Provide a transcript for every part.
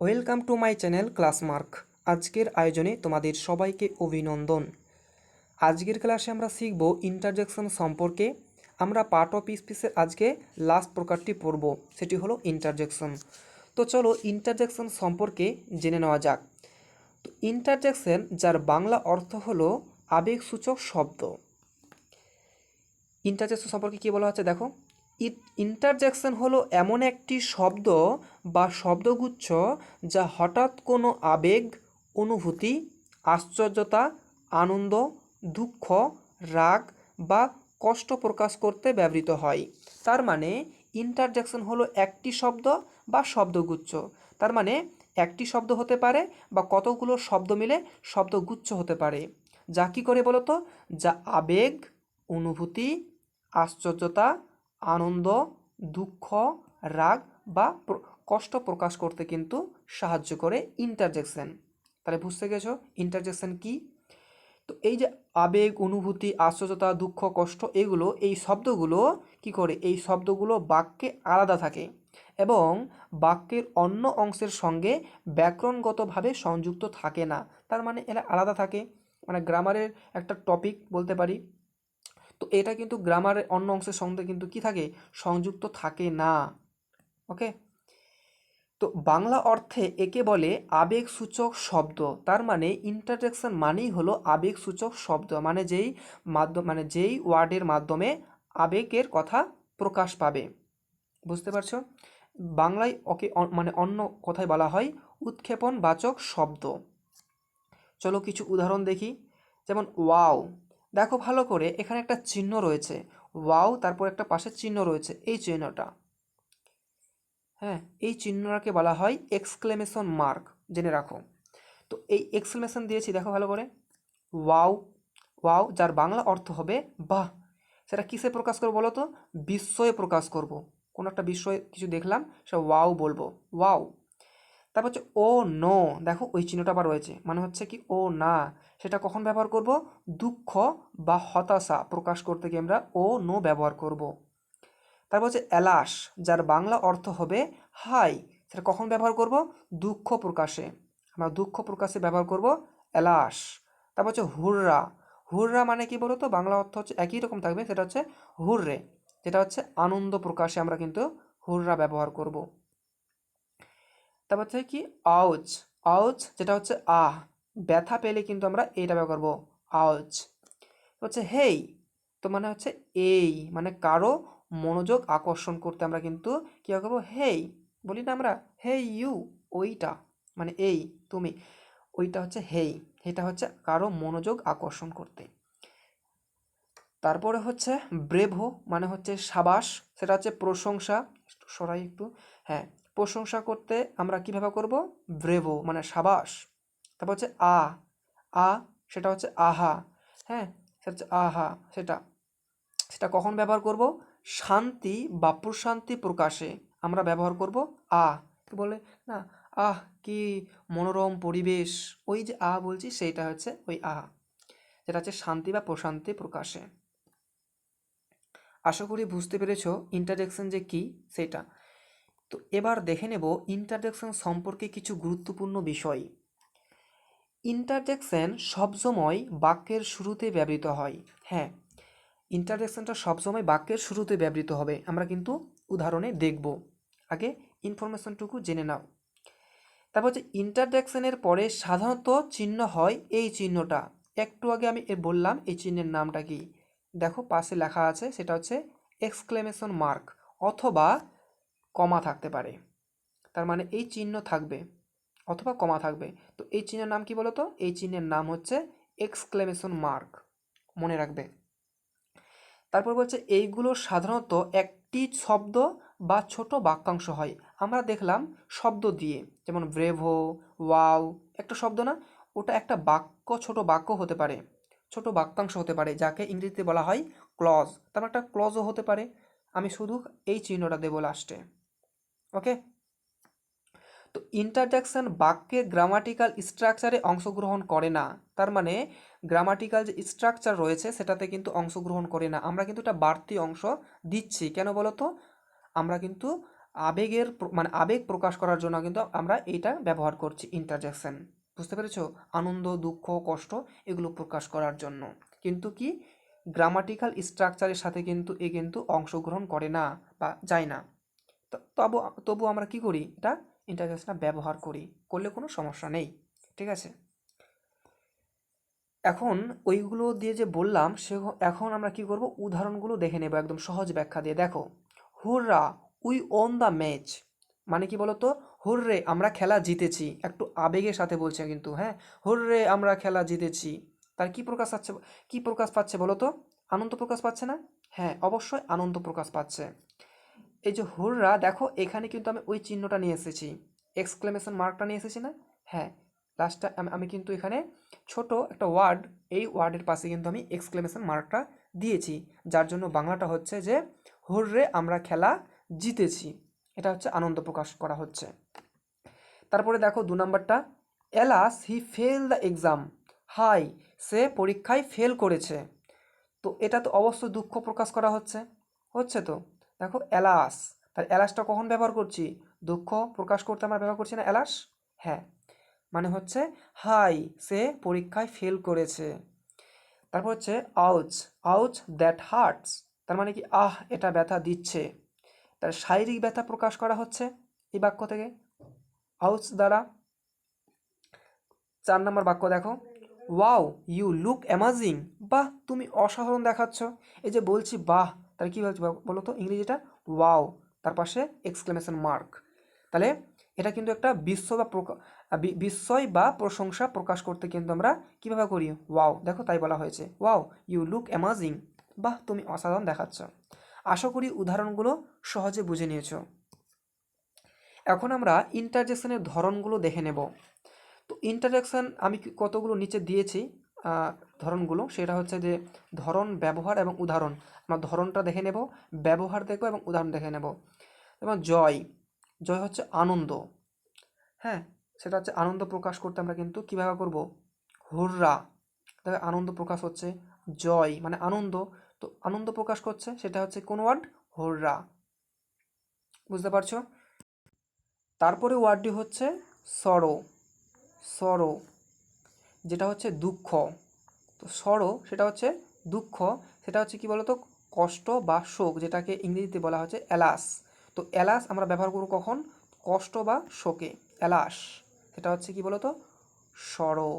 Welcome to my channel Classmark আজকের আয়োজনে তোমাদের সবাইকে অভিনন্দন। আজকের ক্লাসে আমরা শিখব ইন্টারজেকশন সম্পর্কে। আমরা পার্ট অফ স্পিসের আজকে লাস্ট প্রকারটি পড়ব, সেটি হলো ইন্টারজেকশন তো চলো ইন্টারজেকশন সম্পর্কে জেনে নেওয়া যাক। তো ইন্টারজেকশন যার বাংলা অর্থ হলো আবেগসূচক শব্দ। ইন্টারজেকশন সম্পর্কে কী বলা হচ্ছে দেখো? ইন্টারজেকশন হলো এমন একটি শব্দ বা শব্দগুচ্ছ যা হঠাৎ কোনো আবেগ, অনুভূতি, আশ্চর্যতা, আনন্দ, দুঃখ, রাগ বা কষ্ট প্রকাশ করতে ব্যবহৃত হয়। তার মানে ইন্টারজেকশন হলো একটি শব্দ বা শব্দগুচ্ছ। তার মানে একটি শব্দ হতে পারে বা কতগুলো শব্দ মিলে শব্দগুচ্ছ হতে পারে। যা কী করে বলো তো যা আবেগ, অনুভূতি, আশ্চর্যতা আনন্দ, দুঃখ, রাগ বা কষ্ট প্রকাশ করতে কিন্তু সাহায্য করে ইন্টারজেকশন তাহলে বুঝতে গেছো? ইন্টারজেকশন কি? তো এই যে আবেগ, অনুভূতি, আশ্চর্যতা, দুঃখ, কষ্ট, এগুলো, এই শব্দগুলো কি করে? এই শব্দগুলো বাক্যে আলাদা থাকে এবং বাক্যের অন্য অংশের সঙ্গে ব্যাকরণগতভাবে সংযুক্ত থাকে না। তার মানে এরা আলাদা থাকে। মানে গ্রামারের একটা টপিক বলতে পারি। তো এটা কিন্তু গ্রামারের অন্য অংশের সঙ্গে কিন্তু কি থাকে? সংযুক্ত থাকে না। ওকে তো বাংলা অর্থে একে বলে আবেগসূচক শব্দ। তার মানে ইন্টারজেকশন মানেই হলো আবেগসূচক শব্দ। মানে যেই মাধ্যম মানে যেই ওয়ার্ডের মাধ্যমে আবেগের কথা প্রকাশ পাবে। বুঝতে পারছ? বাংলায় ওকে মানে অন্য কথায় বলা হয় উৎক্ষেপণবাচক শব্দ। চলো কিছু উদাহরণ দেখি। যেমন ওয়াও দেখো ভালো করে, এখানে একটা চিহ্ন রয়েছে। ওয়াও, তারপর একটা পাশের চিহ্ন রয়েছে, এই চিহ্নটা। হ্যাঁ এই চিহ্নটাকে বলা হয় এক্সক্লেমেশন মার্ক জেনে রাখো। তো এই এক্সক্লেমেশন দিয়েছি, দেখো ভালো করে। ওয়াও ওয়াও, যার বাংলা অর্থ হবে, বাহ! সেটা কিসে প্রকাশ করব বলো তো? বিস্ময়ে প্রকাশ করব। কোনো একটা বিস্ময়ে কিছু দেখলাম, সেটা ওয়াও বলব। ওয়াও! তারপর হচ্ছে, ও নো। দেখো, ওই চিহ্নটা আবার রয়েছে। মানে হচ্ছে কি, ও না। সেটা কখন ব্যবহার করব? দুঃখ বা হতাশা প্রকাশ করতে গিয়ে আমরা ও নো ব্যবহার করব। তারপর হচ্ছে এলাস যার বাংলা অর্থ হবে, হাই সেটা কখন ব্যবহার করব? দুঃখ প্রকাশে। আমরা দুঃখ প্রকাশে ব্যবহার করব এলাস তারপর হচ্ছে, হুররা হুররা মানে কি বলো তো বাংলা অর্থ হচ্ছে, একই রকম থাকবে, সেটা হচ্ছে, হুররে যেটা হচ্ছে, আনন্দ প্রকাশে আমরা কিন্তু হুররা ব্যবহার করব। তারপর হচ্ছে কি আউচ আউচ যেটা হচ্ছে, আহ, ব্যথা পেলে কিন্তু আমরা এইটা ব্যবহার করব আউচ হচ্ছে হেই তো মানে হচ্ছে, এই মানে কারও মনোযোগ আকর্ষণ করতে আমরা কিন্তু কী করব হেই বলি না আমরা হেই ইউ ওইটা মানে এই, তুমি, ওইটা হচ্ছে হেই এটা হচ্ছে কারও মনোযোগ আকর্ষণ করতে। তারপরে হচ্ছে, ব্রেভো মানে হচ্ছে সাবাস, সেটা হচ্ছে প্রশংসা, সরাই একটু হ্যাঁ প্রশংসা করতে আমরা কী ব্যবহার করব? ব্রেভো মানে সাবাস। তারপর হচ্ছে আ। আ, সেটা হচ্ছে আহা। হ্যাঁ? সেটা হচ্ছে আহা, সেটা। সেটা কখন ব্যবহার করব? শান্তি বা প্রশান্তি প্রকাশে আমরা ব্যবহার করব আ। কি বলে? না, আহ, কি মনোরম পরিবেশ। ওই যে আ বলছি, সেইটা হচ্ছে ওই আহা। যেটা হচ্ছে শান্তি বা প্রশান্তি প্রকাশে। আশা করি বুঝতে পেরেছ ইন্টারজেকশন যে কি সেটা তো এবার দেখে নেব ইন্টারজেকশন সম্পর্কে কিছু গুরুত্বপূর্ণ বিষয়। ইন্টারজেকশন সবসময় বাক্যের শুরুতে ব্যবহৃত হয়। হ্যাঁ ইন্টারজেকশনটা সবসময় বাক্যের শুরুতে ব্যবহৃত হবে। আমরা কিন্তু উদাহরণে দেখব। আগে ইনফরমেশনটুকু জেনে নাও। তারপর হচ্ছে ইন্টারজেকশনের পরে সাধারণত চিহ্ন হয় এই চিহ্নটা। একটু আগে আমি বললাম এই চিহ্নের নামটা কি? দেখো পাশে লেখা আছে, সেটা হচ্ছে এক্সক্লেমেশন মার্ক অথবা কমা থাকতে পারে। তার মানে এই চিহ্ন থাকবে, অথবা কমা থাকবে। তো এই চিহ্নের নাম কি বলো তো এই চিহ্নের নাম হচ্ছে এক্সক্লেমেশন মার্ক। মনে রাখবে। তারপর বলছে, এইগুলো সাধারণত একটি শব্দ বা ছোট বাক্যাংশ হয়। আমরা দেখলাম শব্দ দিয়ে, যেমন ব্রেভো, ওয়াও, একটা শব্দ না? ওটা একটা বাক্য, ছোট বাক্য হতে পারে। ছোট বাক্যাংশ হতে পারে, যাকে ইংরেজিতে বলা হয় ক্লজ। তারপর একটা ক্লজও হতে পারে। আমি শুধু এই চিহ্নটা দেবো লাস্টে। ওকে তো ইন্টারজেকশন বাক্যের গ্রামাটিক্যাল স্ট্রাকচারে অংশগ্রহণ করে না। তার মানে গ্রামাটিক্যাল যে স্ট্রাকচার রয়েছে, সেটাতে কিন্তু অংশগ্রহণ করে না। আমরা কিন্তু একটা বাড়তি অংশ দিচ্ছি। কেন বলো তো আমরা কিন্তু আবেগের মানে আবেগ প্রকাশ করার জন্য কিন্তু আমরা এইটা ব্যবহার করছি ইন্টারজেকশন বুঝতে পেরেছ? আনন্দ, দুঃখ, কষ্ট এগুলো প্রকাশ করার জন্য। কিন্তু কি? গ্রামাটিক্যাল স্ট্রাকচারের সাথে কিন্তু এ কিন্তু অংশগ্রহণ করে না বা যায় না। তবু তবু আমরা কি করি? এটা ইন্টারজেকশনটা ব্যবহার করি। করলে কোনো সমস্যা নেই। ঠিক আছে? এখন ওইগুলো দিয়ে যে বললাম, সে এখন আমরা কি করব? উদাহরণগুলো দেখে নেব একদম সহজ ব্যাখ্যা দিয়ে। দেখো, hurrah, we won the match. মানে কি বলতো? হুররে, আমরা খেলা জিতেছি। একটু আবেগের সাথে বলছে কিন্তু হ্যাঁ? হুররে, আমরা খেলা জিতেছি। তার কি প্রকাশ পাচ্ছে কি প্রকাশ পাচ্ছে বলো তো আনন্দ প্রকাশ পাচ্ছে না? হ্যাঁ অবশ্যই আনন্দ প্রকাশ পাচ্ছে। এই যে হুররা, দেখো, এখানে কিন্তু আমি ওই চিহ্নটা নিয়ে এসেছি। এক্সক্লেমেশন মার্কটা নিয়ে এসেছি না? হ্যাঁ লাস্টটা আমি কিন্তু এখানে ছোট একটা ওয়ার্ড এই ওয়ার্ডের পাশে কিন্তু আমি এক্সক্লেমেশন মার্কটা দিয়েছি। যার জন্য বাংলাটা হচ্ছে যে, হুররে আমরা খেলা জিতেছি। এটা হচ্ছে আনন্দ প্রকাশ করা হচ্ছে। তারপরে দেখো, দু নম্বরটা alas he fail the exam high, সে পরীক্ষায় ফেল করেছে। তো এটা তো অবশ্য দুঃখ প্রকাশ করা হচ্ছে। হচ্ছে তো। দেখো এলাস তার এলাসটা কখন ব্যবহার করছি? দুঃখ প্রকাশ করতে আমরা ব্যবহার করছি না? এলাস হ্যাঁ। মানে হচ্ছে, হাই, সে পরীক্ষায় ফেল করেছে। তারপর হচ্ছে, আউচ। আউচ দ্যাট হার্টস তার মানে কি, আহ, এটা ব্যথা দিচ্ছে। তার শারীরিক ব্যথা প্রকাশ করা হচ্ছে এই বাক্য থেকে। আউচ দ্বারা। চার নম্বর বাক্য দেখো। Wow, you look amazing. বাহ, তুমি অসাধারণ দেখাচ্ছ। এই যে বলছি, বাহ তাহলে কী বলছি বলো তো ইংরেজিটা ওয়াও। তার পাশে এক্সক্লেমেশন মার্ক তাহলে এটা কিন্তু একটা বিশ্ব বা বিস্ময় বা প্রশংসা প্রকাশ করতে কিন্তু আমরা কীভাবে করি? ওয়াও। দেখো তাই বলা হয়েছে। ওয়াও ইউ লুক অ্যামাজিং বাহ, তুমি অসাধারণ দেখাচ্ছ। আশা করি উদাহরণগুলো সহজে বুঝে নিয়েছ। এখন আমরা ইন্টারজেকশনের ধরনগুলো দেখে নেব। তো ইন্টারজেকশন আমি কতগুলো নিচে দিয়েছি? ধরনগুলো, সেটা হচ্ছে যে ধরন, ব্যবহার এবং উদাহরণ। আমরা ধরনটা দেখে নেব, ব্যবহার দেখব এবং উদাহরণ দেখে নেব। যেমন জয় জয় হচ্ছে আনন্দ। হ্যাঁ সেটা হচ্ছে আনন্দ প্রকাশ করতে আমরা কিন্তু কীভাবে করব? হুররা দেখো আনন্দ প্রকাশ হচ্ছে জয় মানে আনন্দ। তো আনন্দ প্রকাশ করছে, সেটা হচ্ছে কোন ওয়ার্ড? হুররা। বুঝতে পারছ? তারপরে ওয়ার্ডটি হচ্ছে সরো সরো। যেটা হচ্ছে দুঃখ। তো সরো সেটা হচ্ছে দুঃখ, সেটা হচ্ছে কি বলতো? কষ্ট বা শোক, যেটাকে ইংরেজিতে বলা হচ্ছে এলাস। তো এলাস আমরা ব্যবহার করব কখন? কষ্ট বা শোকে। এলাস, সেটা হচ্ছে কি বলতো? সরো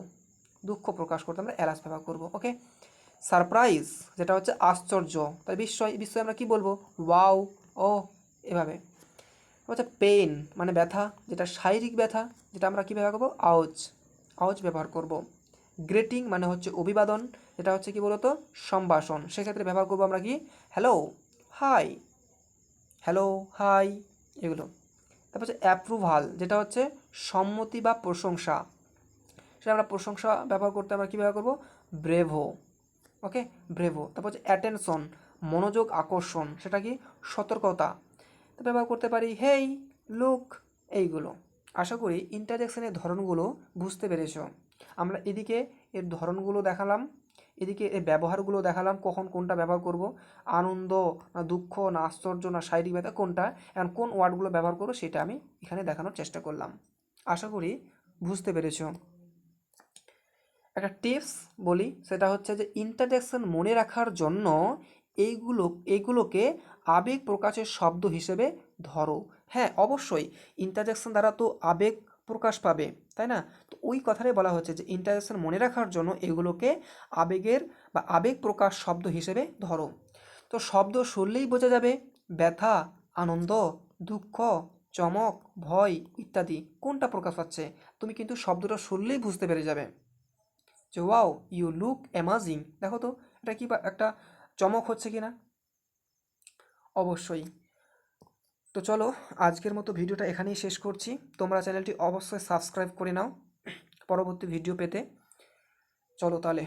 দুঃখ প্রকাশ করতে আমরা এলাস ব্যবহার করব ওকে সারপ্রাইজ, যেটা হচ্ছে আশ্চর্য। তাই বিস্ময় বিস্ময় আমরা কি বলব? ওয়াও ও এভাবে। হচ্ছে পেন মানে ব্যথা, যেটা শারীরিক ব্যথা, যেটা আমরা কী ব্যবহার করব? আউচ আউচ ব্যবহার করব। গ্রেটিং মানে হচ্ছে অভিবাদন, এটা হচ্ছে কি বলতো? সম্ভাষণ। সেক্ষেত্রে ব্যবহার করব আমরা কি? হ্যালো হাই হ্যালো হাই এগুলো। তারপর হচ্ছে অ্যাপ্রুভাল যেটা হচ্ছে সম্মতি বা প্রশংসা। সেটা আমরা প্রশংসা ব্যবহার করতে আমরা কী ব্যবহার করব? ব্রেভো। Okay bravo. তারপর হচ্ছে অ্যাটেনশন মনোযোগ আকর্ষণ, সেটা কি? সতর্কতা। ব্যবহার করতে পারি হেই লুক এইগুলো। আশা করি ইন্টারজেকশনের ধরনগুলো বুঝতে পেরেছ। আমরা এদিকে এর ধরনগুলো দেখালাম, এদিকে এর ব্যবহারগুলো দেখালাম, কখন কোনটা ব্যবহার করব, আনন্দ না দুঃখ না আশ্চর্য না শারীরিক ব্যথা কোনটা, এখন কোন ওয়ার্ডগুলো ব্যবহার করব সেটা আমি এখানে দেখানোর চেষ্টা করলাম। আশা করি বুঝতে পেরেছ। একটা টিপস বলি, সেটা হচ্ছে যে ইন্টারজেকশন মনে রাখার জন্য এইগুলো এইগুলোকে আবেগ প্রকাশের শব্দ হিসেবে ধরো। হ্যাঁ অবশ্যই। ইন্টারজেকশন দ্বারা তো আবেগ প্রকাশ পাবে। তাই না? তো ওই কথাটাই বলা হচ্ছে যে ইন্টারজেকশন মনে রাখার জন্য এগুলোকে আবেগের বা আবেগ প্রকাশ শব্দ হিসেবে ধরো। তো শব্দ শুনলেই বোঝা যাবে ব্যথা, আনন্দ, দুঃখ, চমক, ভয় ইত্যাদি কোনটা প্রকাশ পাচ্ছে? তুমি কিন্তু শব্দটা শুনলেই বুঝতে পেরে যাবে। যে ওয়াও, ইউ লুক অ্যামাজিং। দেখো তো, এটা কি একটা চমক হচ্ছে কি না অবশ্যই। তো চলো, আজকের মতো ভিডিওটা এখানেই শেষ করছি। তোমরা চ্যানেলটি অবশ্যই সাবস্ক্রাইব করে নাও পরবর্তী ভিডিও পেতে। চলো তাহলে।